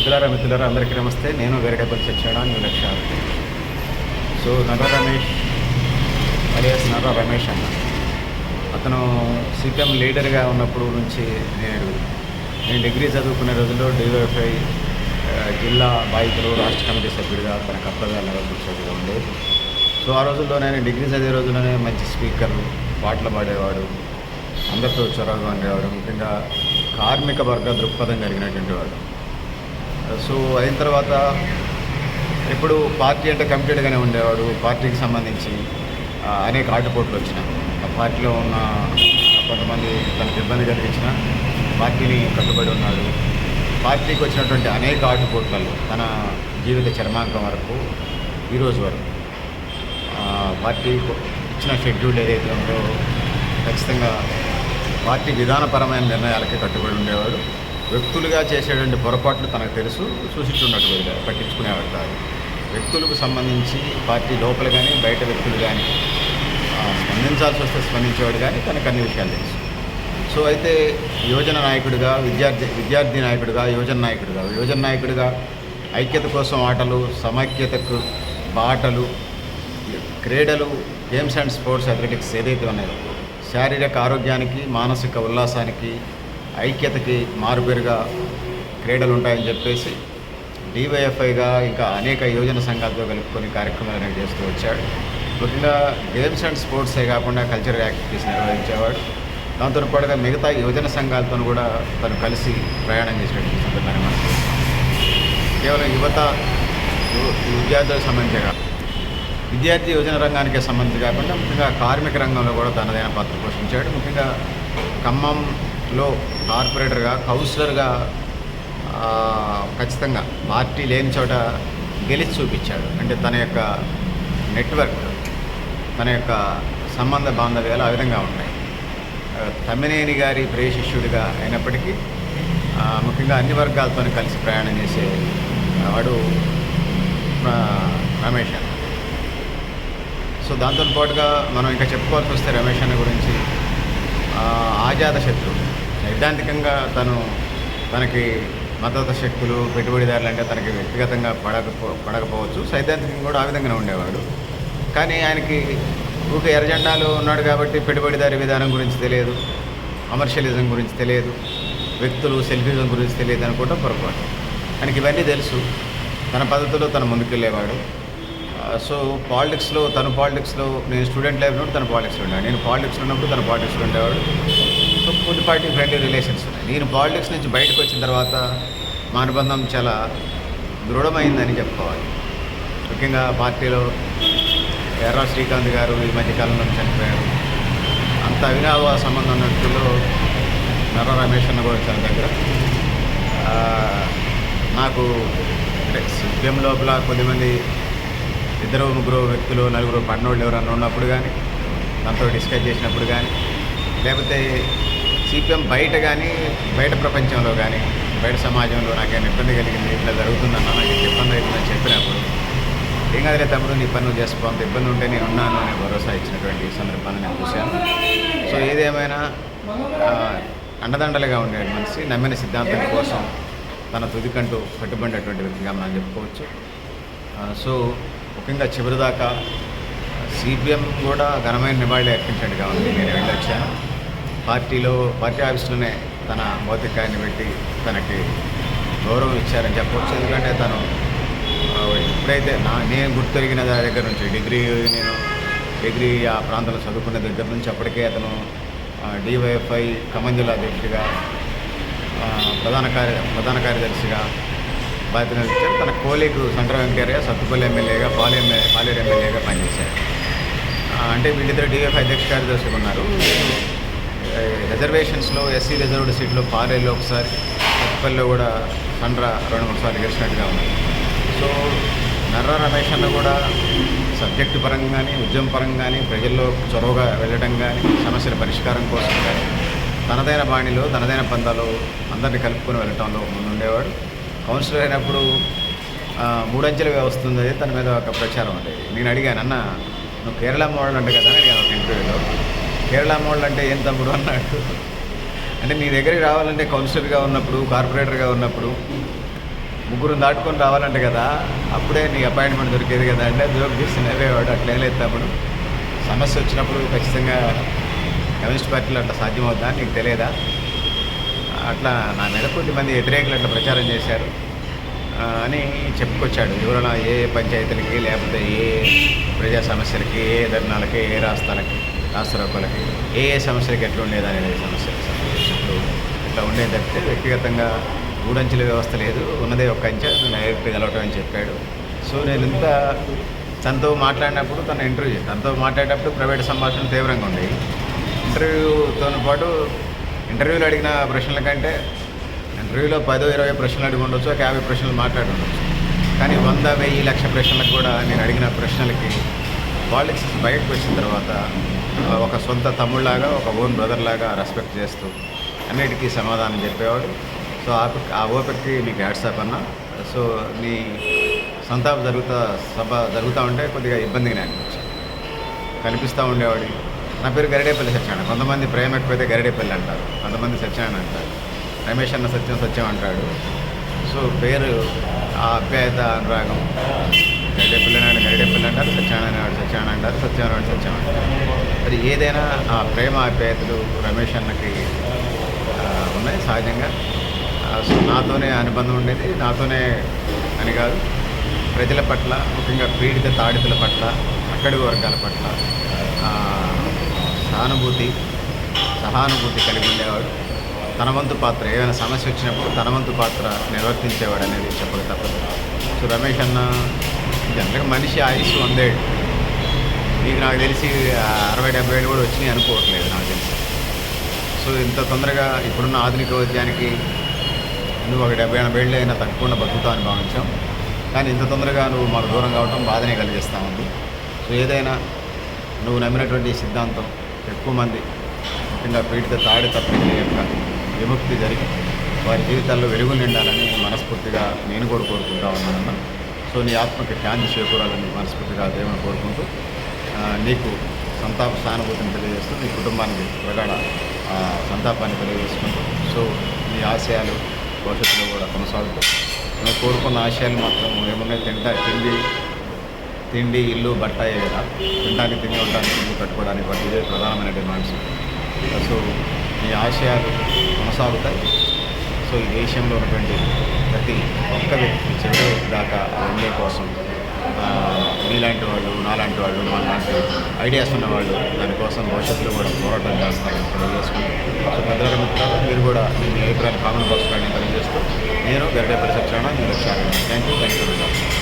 మిత్రులారా మిత్రులారా అందరికీ నమస్తే. నేను వేరేటపల్లి సత్యాడా న్యూ లక్ష్యాలు సో నర రమేష్ అలియాస్ నర రమేష్ అన్న. అతను సీపీఎం లీడర్గా ఉన్నప్పుడు నుంచి నేను నేను డిగ్రీ చదువుకునే రోజుల్లో డివైఫై జిల్లా బాధితులు రాష్ట్ర కమిటీ సభ్యుడిగా తన కర్తవ్యాలు నెరవేర్చేట్టుగా ఉండేది సో ఆ రోజుల్లో నేను డిగ్రీ చదివే రోజుల్లోనే మంచి స్పీకర్ పాటలు పాడేవాడు అందరితో చొరవగా ఉండేవాడు ముఖ్యంగా కార్మిక వర్గ దృక్పథం కలిగినటువంటి వాడు. సో అయిన తర్వాత ఎప్పుడు పార్టీ అంటే కంప్లీట్గానే ఉండేవాడు పార్టీకి సంబంధించి అనేక ఆటపోట్లు వచ్చినాయి ఆ పార్టీలో ఉన్న కొంతమంది తనకు ఇబ్బంది కలిగించిన పార్టీని కట్టుబడి ఉన్నాడు. పార్టీకి వచ్చినటువంటి అనేక ఆటుపోట్లలో తన జీవిత చర్మాంకం వరకు ఈరోజు వరకు. పార్టీ ఇచ్చిన షెడ్యూల్ ఏదైతే ఉందో ఖచ్చితంగా పార్టీ విధానపరమైన నిర్ణయాలకి కట్టుబడి ఉండేవాడు. వ్యక్తులుగా చేసేటువంటి పొరపాట్లు తనకు తెలుసు చూసిట్టున్నట్టు పట్టించుకునేవాడు కాదు. వ్యక్తులకు సంబంధించి పార్టీ లోపల కానీ బయట వ్యక్తులు కానీ స్పందించాల్సి వస్తే స్పందించేవాడు కానీ తనకు అన్ని విషయాలు తెలుసు. సో అయితే యువజన నాయకుడిగా విద్యార్థి విద్యార్థి నాయకుడిగా యువజన నాయకుడిగా యువజన నాయకుడిగా ఐక్యత కోసం ఆటలు సమైక్యతకు బాటలు క్రీడలు గేమ్స్ అండ్ స్పోర్ట్స్ అథ్లెటిక్స్ ఏదైతే ఉన్నాయో శారీరక ఆరోగ్యానికి మానసిక ఉల్లాసానికి ఐక్యతకి మారుపేరుగా క్రీడలు ఉంటాయని చెప్పేసి డివైఎఫ్ఐగా ఇంకా అనేక యోజన సంఘాలతో కలుపుకొని కార్యక్రమాలు అనేవి చేస్తూ వచ్చాడు. ముఖ్యంగా గేమ్స్ అండ్ స్పోర్ట్సే కాకుండా కల్చరల్ యాక్టివిటీస్ నిర్వహించేవాడు. దాంతో పాటుగా మిగతా యువజన సంఘాలతో కూడా తను కలిసి ప్రయాణం చేసినట్టు సందర్భాన్ని మనకు కేవలం యువత విద్యార్థులకు సంబంధించే విద్యార్థి యువజన రంగానికి సంబంధించి కాకుండా ముఖ్యంగా కార్మిక రంగంలో కూడా తనదైన పాత్ర పోషించాడు. ముఖ్యంగా ఖమ్మం లో కార్పొరేటర్గా కౌన్సిలర్గా ఖచ్చితంగా పార్టీ లేని చోట గెలిచి చూపించాడు. అంటే తన యొక్క నెట్వర్క్ తన యొక్క సంబంధ బాంధవ్యాలు ఆ విధంగా ఉంటాయి. తమ్మినేని గారి ప్రేషిష్యుడిగా అయినప్పటికీ ముఖ్యంగా అన్ని వర్గాలతో కలిసి ప్రయాణం చేసే వాడు రమేష్ అన్న. సో దాంతో పాటుగా మనం ఇంకా చెప్పుకోవాల్సి వస్తే రమేష్ అన్న గురించి ఆ, ఆజాత శత్రువు. సైద్ధాంతికంగా తను తనకి మద్దతు శక్తులు పెట్టుబడిదారులు అంటే తనకి వ్యక్తిగతంగా పడకపో పడకపోవచ్చు. సైద్ధాంతికంగా కూడా ఆ విధంగానే ఉండేవాడు. కానీ ఆయనకి ఒక ఎర్రజెండాలు ఉన్నాడు కాబట్టి పెట్టుబడిదారి విధానం గురించి తెలియదు. కమర్షియలిజం గురించి తెలియదు. వ్యక్తులు సెల్ఫిజం గురించి తెలియదు అనుకోవటం పొరపాటు. ఆయనకి ఇవన్నీ తెలుసు. తన పద్ధతిలో తను ముందుకెళ్ళేవాడు. సో పాలిటిక్స్లో తను పాలిటిక్స్లో నేను స్టూడెంట్ లైఫ్ నుండి తన పాలిటిక్స్లో ఉండేవాడు నేను పాలిటిక్స్లో ఉన్నప్పుడు తన పాలిటిక్స్లో ఉండేవాడు. ఫుడ్ పార్టీ ఫ్రెండ్లీ రిలేషన్స్ ఉన్నాయి. నేను పాలిటిక్స్ నుంచి బయటకు వచ్చిన తర్వాత మా అనుబంధం చాలా దృఢమైందని చెప్పుకోవాలి. ముఖ్యంగా పార్టీలో ఎర్ర శ్రీకాంత్ గారు ఈ మధ్యకాలంలో చనిపోయారు. అంత అవినాభ సంబంధం ఉన్న నర్ర రమేష్ అన్న కూడా చాలా దగ్గర. నాకు అంటే సిపిఎం లోపల కొద్దిమంది ఇద్దరు ముగ్గురు వ్యక్తులు నలుగురు పడినోళ్ళు ఎవరన్నా ఉన్నప్పుడు కానీ దాంతో డిస్కస్ చేసినప్పుడు కానీ లేకపోతే సిపిఎం బయట కానీ బయట ప్రపంచంలో కానీ బయట సమాజంలో నాకేమైనా ఇబ్బంది కలిగింది ఇట్లా జరుగుతుందన్న నాకు ఇబ్బంది అవుతుందని చెప్పినప్పుడు ఏం కాదులే తమ్ముడు నీ పనులు చేసుకో అంత ఇబ్బంది ఉంటే నేను ఉన్నాను అనే భరోసా ఇచ్చినటువంటి సందర్భాన్ని నేను చూశాను. సో ఏదేమైనా అండదండలుగా ఉండే మనిషి నమ్మిన సిద్ధాంతం కోసం తన తుదికంటూ కట్టుబడినటువంటి వ్యక్తిగా మనం చెప్పుకోవచ్చు. సో ముఖ్యంగా చివరిదాకా సిపిఎం కూడా ఘనమైన నివాళి అర్పించినట్టుగా ఉంది. నేను వెళ్ళొచ్చాను పార్టీలో పార్టీ ఆఫీస్లోనే తన భౌతికాన్ని పెట్టి తనకి గౌరవం ఇచ్చారని చెప్పవచ్చు. ఎందుకంటే తను ఎప్పుడైతే నా నేను గుర్తొరిగిన దాని దగ్గర నుంచి డిగ్రీ నేను డిగ్రీ ఆ ప్రాంతంలో చదువుకున్న దగ్గర నుంచి అప్పటికే అతను డివైఎఫ్ఐ ఖమ్మం జిల్లా అధ్యక్షుడిగా ప్రధాన కార్య ప్రధాన కార్యదర్శిగా బాధ్యత నిర్వహించారు తన కోలీగు సంక్ర వెంకయ్య సత్తుపల్లి ఎమ్మెల్యేగా పాలు ఎమ్మెల్యే పాలేరు ఎమ్మెల్యేగా పనిచేశారు. అంటే వీళ్ళిద్దరు డిఎఫ్ అధ్యక్ష కార్యదర్శిగా ఉన్నారు. రిజర్వేషన్స్లో ఎస్సీ రిజర్వ్డ్ సీట్లో పాలేరులో ఒకసారి సత్తుపల్లిలో కూడా సండ్ర రెండు మూడు సార్లు గెలిచినట్టుగా ఉంది. సో నర్ర రమేష్ అన్న కూడా సబ్జెక్టు పరంగా కానీ ఉద్యమ పరంగా కానీ ప్రజల్లో చొరవగా వెళ్ళడం కానీ సమస్యల పరిష్కారం కోసం కానీ తనదైన బాణిలో తనదైన పందాలో అందరినీ కలుపుకొని వెళ్ళటంలో ముందుండేవాడు. కౌన్సిలర్ అయినప్పుడు మూడంచెల వ్యవస్థ ఉంది తన మీద ఒక ప్రచారం ఉండేది. నేను అడిగాను అన్న నువ్వు కేరళ మోడల్ అంటే కదా అని అడిగాను ఒక ఇంటర్వ్యూలో కేరళ మోడల్ అంటే ఏం తమ్ముడు అన్నాడు. అంటే నీ దగ్గరికి రావాలంటే కౌన్సిలర్గా ఉన్నప్పుడు కార్పొరేటర్గా ఉన్నప్పుడు ముగ్గురు దాటుకొని రావాలంటే కదా అప్పుడే నీ అపాయింట్మెంట్ దొరికేది కదా అంటే జోక్ చేసి నవ్వేవాడు. అట్లా లేదు తమ్ముడు. సమస్య వచ్చినప్పుడు ఖచ్చితంగా కమ్యూనిస్ట్ పార్టీలో అట్లా సాధ్యమవుతా నీకు తెలియదా? అట్లా నా మీద కొద్దిమంది వ్యతిరేకులు అట్లా ప్రచారం చేశారు. అని చెప్పుకొచ్చాడు. ఎవరైనా ఏ పంచాయతీలకి లేకపోతే ఏ ప్రజా సమస్యలకి ఏ ధర్నాలకి ఏ రాష్ట్రాలకి. రాష్ట్రకులకి ఏ ఏ సమస్యలకు ఎట్లా ఉండేది అనేది సమస్యలకు సంబంధించినప్పుడు ఇట్లా ఉండేది తప్పితే వ్యక్తిగతంగా మూడంచెల వ్యవస్థ లేదు ఉన్నదే ఒక్క అంచె నేను డైరెక్ట్ కలవటం అని చెప్పాడు. సో నేను ఇంత తనతో మాట్లాడినప్పుడు తన ఇంటర్వ్యూ తనతో మాట్లాడేటప్పుడు ప్రైవేట్ సంభాషణ తీవ్రంగా ఉండేవి ఇంటర్వ్యూతో పాటు ఇంటర్వ్యూలో అడిగిన ప్రశ్నల కంటే ఇంటర్వ్యూలో పదో ఇరవై ప్రశ్నలు అడిగి ఉండొచ్చు ఒక యాభై ప్రశ్నలు మాట్లాడి ఉండొచ్చు. కానీ వంద వెయ్యి లక్ష ప్రశ్నలకు కూడా నేను అడిగిన ప్రశ్నలకి పాలిటిక్స్ బయటకు వచ్చిన తర్వాత ఒక సొంత తమ్ముళ్ళాగా ఒక ఓన్ బ్రదర్ లాగా రెస్పెక్ట్ చేస్తూ అన్నిటికీ సమాధానం చెప్పేవాడు. సో ఆ ఆ ఓపెక్కి నీకు హ్యాట్సాప్ అన్న. సో నీ సంతాప జరుగుతా సభ జరుగుతూ ఉంటే కొద్దిగా ఇబ్బందిగా అనిపించింది. కనిపిస్తూ ఉండేవాడు. నా పేరు గరిడేపల్లి సత్యనారాయణ. కొంతమంది ప్రేమ ఎక్కువైతే గరిడేపల్లి అంటారు. కొంతమంది సత్యనారాయణ అంటారు. రమేష్ అన్న సత్యం సత్యం అంటాడు. సో పేరు ఆ అభ్యాయత అనురాగం. గరిడేపల్లి నాడు గరిడేపల్లి అంటారు సత్యనారాయణ నాడు సత్యనారాయణ అంటారు సత్యనారాయణ సత్యనారాయణ మరి అది ఏదైనా ఆ ప్రేమ ఆప్యాయతలు రమేష్ అన్నకి ఉన్నాయి సహజంగా. సో నాతోనే అనుబంధం ఉండేది. నాతోనే అని కాదు ప్రజల పట్ల ముఖ్యంగా పీడిత తాడితుల పట్ల అక్కడి వర్గాల పట్ల సానుభూతి సహానుభూతి కలిగి ఉండేవాడు. తన వంతు పాత్ర ఏదైనా సమస్య వచ్చినప్పుడు తన వంతు పాత్ర నిర్వర్తించేవాడు అనేది చెప్పక తప్పదు సో రమేష్ అన్న జనరల్గా మనిషి ఆయుష్ వందేడు. మీకు నాకు తెలిసి అరవై డెబ్బై ఏళ్ళు కూడా వచ్చినాయి అనుకోవట్లేదు నాకు తెలిసి. సో ఇంత తొందరగా ఇప్పుడున్న ఆధునిక వైద్యానికి నువ్వు ఒక డెబ్బై ఎనభై ఏళ్ళు అయినా తప్పకుండా బతుకుతావని భావించాం. కానీ ఇంత తొందరగా నువ్వు మాకు దూరం కావటం బాధనే కలిగిస్తూ ఉంది సో ఏదైనా నువ్వు నమ్మినటువంటి సిద్ధాంతం ఎక్కువ మంది ముఖ్యంగా పీడిత తాడి తప్పిన యొక్క విముక్తి జరిగి వారి జీవితాల్లో వెలుగు నిండాలని మనస్ఫూర్తిగా నేను కూడా కోరుకుంటా ఉన్నానన్నా. సో నీ ఆత్మకి శాంతి చేకూరాలని మనస్ఫూర్తిగా దేవుని కోరుకుంటూ నీకు సంతాప సానుభూతిని తెలియజేస్తూ నీ కుటుంబానికి ప్రగాఢ సంతాపాన్ని తెలియజేసుకుంటూ సో నీ ఆశయాలు భవిష్యత్తులో కూడా కొనసాగుతూ నువ్వు కోరుకున్న ఆశయాలు మాత్రం ఏమున్నాయి? తింటా తిండి తిండి ఇల్లు బట్ట కదా తినడానికి తిండి ఉండడానికి ఇల్లు కట్టుకోవడానికి బట్టి ఇదే ప్రధానమైన డిమాండ్స్ సో నీ ఆశయాలు కొనసాగుతాయి. సో ఈ దేశంలో ఉన్నటువంటి ప్రతి ఒక్క వ్యక్తి చెడు వ్యక్తి దాకా అవన్నీ కోసం మీలాంటి వాళ్ళు నాలాంటి వాళ్ళు మా లాంటి ఐడియాస్ ఉన్నవాళ్ళు దానికోసం భవిష్యత్తులో కూడా పోరాటం చేస్తారని తెలియజేసుకుంటాం సో పెద్దల మీరు కూడా మీ అభిప్రాయాలు కామన్ బాక్స్ కానీ తెలియజేస్తూ నేను గరిడే పరిసక్షణ మీరు థ్యాంక్ యూ థ్యాంక్ యూ